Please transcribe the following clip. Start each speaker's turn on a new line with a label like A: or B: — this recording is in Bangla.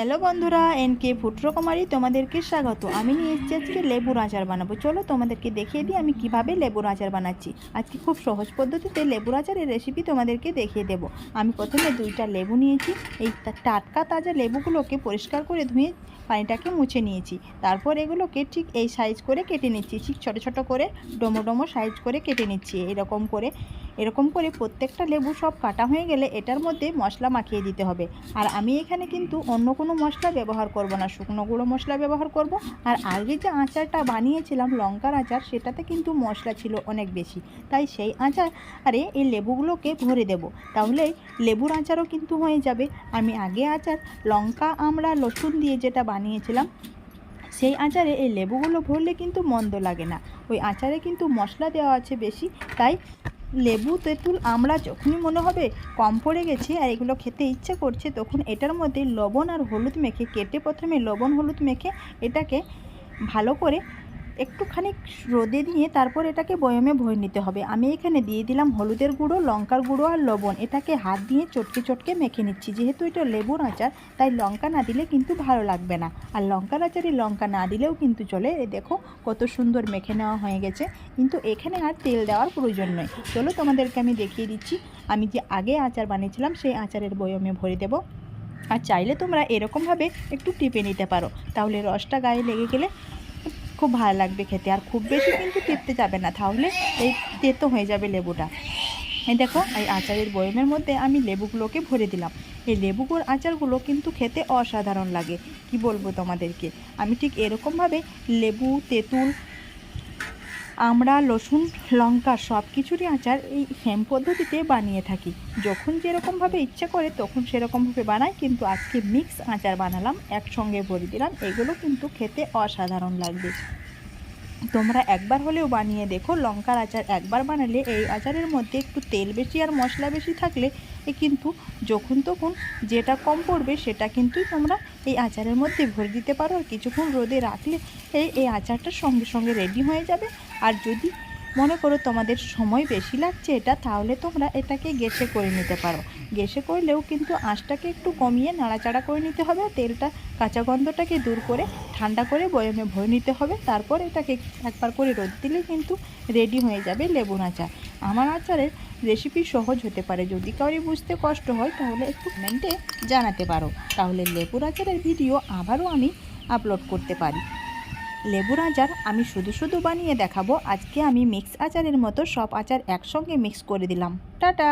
A: হ্যালো বন্ধুরা, এন কে ফুট্রকুমারী তোমাদেরকে স্বাগত। আমি নিয়ে এসেছি আজকে লেবুর আচার বানাবো। চলো তোমাদেরকে দেখিয়ে দিই আমি কীভাবে লেবুর আচার বানাচ্ছি। আজকে খুব সহজ পদ্ধতিতে লেবুর আচারের রেসিপি তোমাদেরকে দেখিয়ে দেবো। আমি প্রথমে দুইটা লেবু নিয়েছি। এই টাটকা তাজা লেবুগুলোকে পরিষ্কার করে ধুয়ে পানিটাকে মুছে নিয়েছি। তারপর এগুলোকে ঠিক এই সাইজ করে কেটে নিচ্ছি। ঠিক ছোটো ছোটো করে, ডোমো ডোমো সাইজ করে কেটে নিচ্ছি। এরকম করে এরকম করে প্রত্যেকটা লেবু সব কাটা হয়ে গেলে এটার মধ্যে মশলা মাখিয়ে দিতে হবে। আর আমি এখানে কিন্তু অন্য কোনো মশলা ব্যবহার করব না, শুকনো গুঁড়ো মশলা ব্যবহার করব। আর আগে যে আচারটা বানিয়েছিলাম, লঙ্কার আচার, সেটাতে কিন্তু মশলা ছিল অনেক বেশি। তাই সেই আচার, আরে এই লেবুগুলোকে ভরে দেব। তাহলে লেবুর আচারও কিন্তু হয়ে যাবে। আমি আগে আচার লঙ্কা আমরা লসুন দিয়ে যেটা বানিয়েছিলাম, সেই আচারে এই লেবুগুলো ভরলে কিন্তু মন্দ লাগে না। ওই আচারে কিন্তু মশলা দেওয়া আছে বেশি। তাই লেবু, তেঁতুল আমরা যখনই মনে হবে কম পড়ে গেছে আর এগুলো খেতে ইচ্ছে করছে, তখন এটার মধ্যে লবণ আর হলুদ মেখে, কেটে প্রথমে লবণ, হলুদ মেখে এটাকে ভালো করে একটুখানি রোদে দিয়ে তারপর এটাকে বয়মে ভরে নিতে হবে। আমি এখানে দিয়ে দিলাম হলুদের গুঁড়ো, লঙ্কার গুঁড়ো আর লবণ। এটাকে হাত দিয়ে চটকে চটকে মেখে নিচ্ছি। যেহেতু এটা লেবুর আচার, তাই লঙ্কা না দিলে কিন্তু ভালো লাগবে না। আর লঙ্কার আচারে লঙ্কা না দিলেও কিন্তু চলে। দেখো কত সুন্দর মেখে নেওয়া হয়ে গেছে। কিন্তু এখানে আর তেল দেওয়ার প্রয়োজন নয় চলো তোমাদেরকে আমি দেখিয়ে দিচ্ছি। আমি যে আগে আচার বানিয়েছিলাম, সেই আচারের বয়মে ভরে দেবো। আর চাইলে তোমরা এরকমভাবে একটু টিপে নিতে পারো। তাহলে রসটা গায়ে লেগে গেলে খুব ভালো লাগবে খেতে। আর খুব বেশি কিন্তু তেতে যাবে না। তাহলে এই তেতো হয়ে যাবে লেবুটা। এই দেখো, এই আচারের বয়মের মধ্যে আমি লেবুগুলোকে ভরে দিলাম। এই লেবুগুর আচারগুলো কিন্তু খেতে অসাধারণ লাগে। কি বলব তোমাদেরকে? আমি ঠিক এরকমভাবে লেবু, তেঁতুল আমরা, রসুন, লঙ্কা সব কিছুরই আচার এই হেম পদ্ধতিতে বানিয়ে থাকি। যখন যেরকমভাবে ইচ্ছা করে তখন সেরকমভাবে বানাই, কিন্তু আজকে মিক্স আচার বানালাম, একসঙ্গে ভরে দিলাম, এগুলো কিন্তু খেতে অসাধারণ লাগবে। তোমরা একবার হলেও বানিয়ে দেখো। লঙ্কার আচার একবার বানালে এই আচারের মধ্যে একটু তেল বেশি আর মশলা বেশি থাকলে এ কিন্তু যখন তখন যেটা কম পড়বে সেটা কিন্তু তোমরা এই আচারের মধ্যে ভরে দিতে পারো। আর কিছুক্ষণ রোদে রাখলে এই এই আচারটা সঙ্গে সঙ্গে রেডি হয়ে যাবে। আর যদি মনে করো তোমাদের সময় বেশি লাগছে এটা, তাহলে তোমরা এটাকে গ্যাসে করে নিতে পারো। গ্যাসে করলেও কিন্তু আঁচটাকে একটু কমিয়ে নাড়াচাড়া করে নিতে হবে তেলটা, কাঁচা গন্ধটাকে দূর করে ঠান্ডা করে বয়মে ভরে নিতে হবে। তারপর এটাকে একবার করে রোদ দিলে কিন্তু রেডি হয়ে যাবে লেবুর আচার। আমার আচারের রেসিপি সহজ হতে পারে। যদি কাউরি বুঝতে কষ্ট হয়, তাহলে একটু কমেন্টে জানাতে পারো। তাহলে লেবুর আচারের ভিডিও আবারও আমি আপলোড করতে পারি। লেবুর আচার আমি শুধু শুধু বানিয়ে দেখাবো। আজকে আমি মিক্স আচারের মতো সব আচার একসঙ্গে মিক্স করে দিলাম। টাটা!